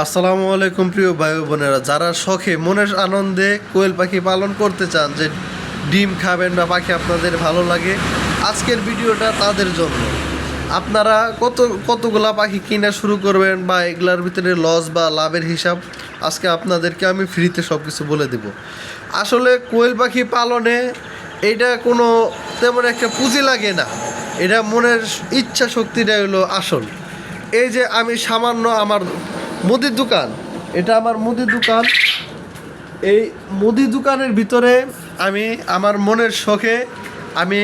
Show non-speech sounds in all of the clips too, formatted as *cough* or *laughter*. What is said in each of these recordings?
আসসালামু আলাইকুম প্রিয় ভাই বোনেরা, যারা শখে, মনের আনন্দে কোয়েল পাখি পালন করতে চান যে ডিম খাবেন বা পাখি আপনাদের ভালো লাগে, আজকের ভিডিওটা তাদের জন্য। আপনারা কত, কতগুলা পাখি কিনা শুরু করবেন বা এগুলার ভিতরে লস বা লাভের হিসাব আজকে আপনাদেরকে আমি ফ্রিতে সব কিছু বলে দেব। আসলে কোয়েল পাখি পালনে এটা কোনো তেমন একটা পুঁজি লাগে না, এটা মনের ইচ্ছা শক্তিটা হলো আসল। এই যে আমি সামান্য আমার মুদির দোকান। এটা আমার মুদির দোকান। এই মুদি দোকানের ভিতরে আমি, আমার মনের শখে আমি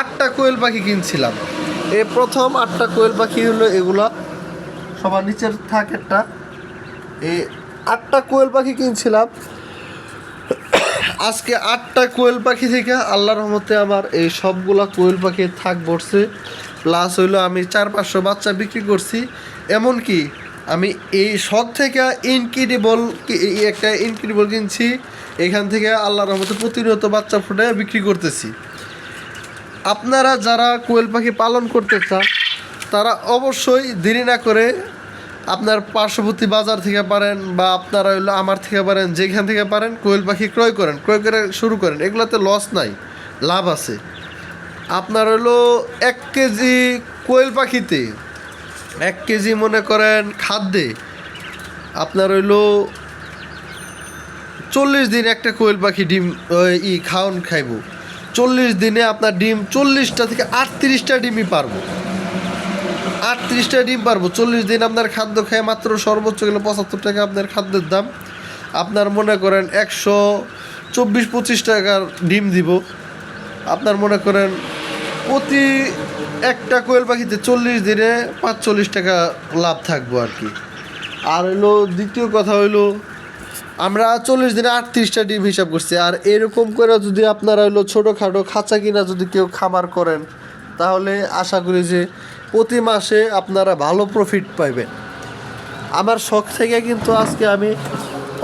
আটটা কোয়েল পাখি কিনছিলাম। এই প্রথম আটটা কোয়েল পাখি হলো এগুলা। সবার নিচের থাক একটা। এই আটটা কোয়েল পাখি কিনছিলাম। আজকে আটটা কোয়েল পাখি থেকে আল্লাহর রহমতে আমার এই সবগুলা কোয়েল পাখি থাক বসছে প্লাস হইল আমি চার পাঁচশো বাচ্চা বিক্রি করছি। এমনকি আমি এই শখ থেকে ইনক্রিডিবল একটা ইনক্রিডিবল কিনছি, এখান থেকে আল্লাহর রহমতে প্রতিনিয়ত বাচ্চা ফুটে বিক্রি করতেছি। আপনারা যারা কোয়েল পাখি পালন করতে চান, তারা অবশ্যই দেরি না করে আপনার পার্শ্ববর্তী বাজার থেকে পারেন বা আপনারা হইল আমার থেকে পারেন, যেখান থেকে পারেন কোয়েল পাখি ক্রয় করেন, ক্রয় করে শুরু করেন, এগুলোতে লস নাই, লাভ আছে। আপনার হলো এক কেজি কোয়েল পাখিতে এক কেজি মনে করেন খাদ্যে আপনার হইল চল্লিশ দিন একটা কোয়েল পাখি ডিম ই খাওন খাইব। চল্লিশ দিনে আপনার ডিম চল্লিশটা থেকে আটত্রিশটা ডিমই পারব। আটত্রিশটা ডিম পারব। চল্লিশ দিন আপনার খাদ্য খায় মাত্র সর্বোচ্চ গেলে পঁচাত্তর টাকা আপনার খাদ্যের দাম। আপনার মনে করেন একশো চব্বিশ পঁচিশ টাকার ডিম দিব। আপনার মনে করেন প্রতি একটা কোয়েল পাখিতে চল্লিশ দিনে পাঁচচল্লিশ টাকা লাভ থাকব আর কি। আর হইল দ্বিতীয় কথা হইল, আমরা চল্লিশ দিনে আটত্রিশটা ডিম হিসাব করছি। আর এরকম করে যদি আপনারা হইল ছোটোখাটো খাঁচা কিনা যদি কেউ খামার করেন, তাহলে আশা করি যে প্রতি মাসে আপনারা ভালো প্রফিট পাইবেন। আমার শখ থেকে কিন্তু আজকে আমি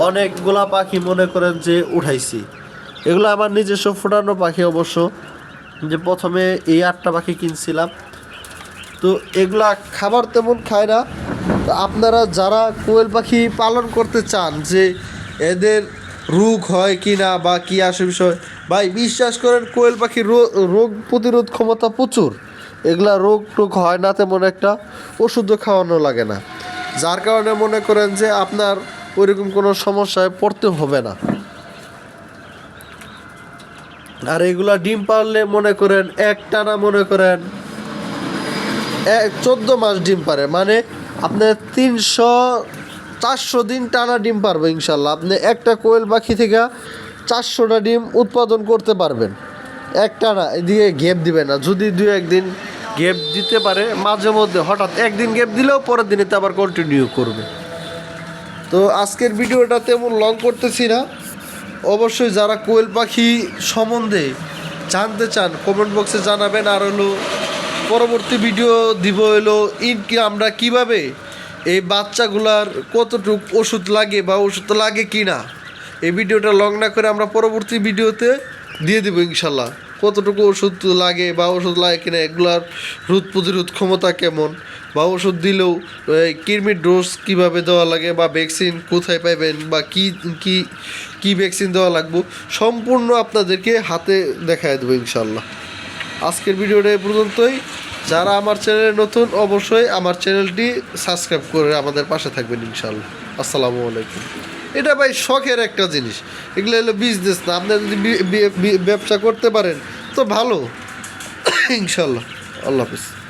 অনেকগুলা পাখি মনে করেন যে উঠাইছি। এগুলো আমার নিজস্ব ফোটানো পাখি অবশ্য। যে প্রথমে এই আটটা পাখি কিনছিলাম। তো এগুলা খাবার তেমন খায় না। তো আপনারা যারা কোয়েল পাখি পালন করতে চান যে এদের রোগ হয় কি না বা কী আসে বিষয়, ভাই বিশ্বাস করেন কোয়েল পাখির রোগ প্রতিরোধ ক্ষমতা প্রচুর। এগুলা রোগ টোগ হয় না তেমন একটা, ওষুধও খাওয়ানো লাগে না। যার কারণে মনে করেন যে আপনার ওইরকম কোনো সমস্যায় পড়তে হবে না। আর এগুলা ডিম পারলে মনে করেন একটানা মনে করেন এক, চোদ্দ মাস ডিম পারে। মানে আপনার তিনশো, চারশো দিন টানা ডিম পারবে ইনশাল্লাহ। আপনি একটা কোয়েল পাখি থেকে চারশোটা ডিম উৎপাদন করতে পারবেন। একটা না এদিকে গ্যাপ দিবে না। যদি দু একদিন গ্যাপ দিতে পারে, মাঝে মধ্যে হঠাৎ একদিন গ্যাপ দিলেও পরের দিনে আবার কন্টিনিউ করবে। তো আজকের ভিডিওটা তেমন লং করতেছি না। অবশ্যই যারা কোয়েল পাখি সম্বন্ধে জানতে চান কমেন্ট বক্সে জানাবেন। আর হলো, পরবর্তী ভিডিও দিব হলো ইন কি আমরা কীভাবে এই বাচ্চাগুলার কতটুক ওষুধ লাগে বা ওষুধ লাগে কি না এই ভিডিওটা লং না করে আমরা পরবর্তী ভিডিওতে দিয়ে দেবো ইনশাল্লাহ। কতটুকু ওষুধ লাগে বা ওষুধ লাগে কিনা, এগুলার রোধ প্রতিরোধ ক্ষমতা কেমন? বা ওষুধ দিলেও কৃমির ডোজ কীভাবে দেওয়া লাগে বা ভ্যাকসিন কোথায় পাইবেন বা কি কি কি ভ্যাকসিন দেওয়া লাগবে, সম্পূর্ণ আপনাদেরকে হাতে দেখায় দেবো ইনশাল্লাহ আজকের ভিডিওটা এই পর্যন্তই। যারা আমার চ্যানেলে নতুন, অবশ্যই আমার চ্যানেলটি সাবস্ক্রাইব করে আমাদের পাশে থাকবেন ইনশাল্লাহ আসসালামু আলাইকুম। এটা ভাই শখের একটা জিনিস। এগুলো হলো বিজনেস না। আপনি যদি ব্যবসা করতে পারেন, তো ভালো। *coughs* ইনশাল্লাহ। আল্লাহ হাফিজ।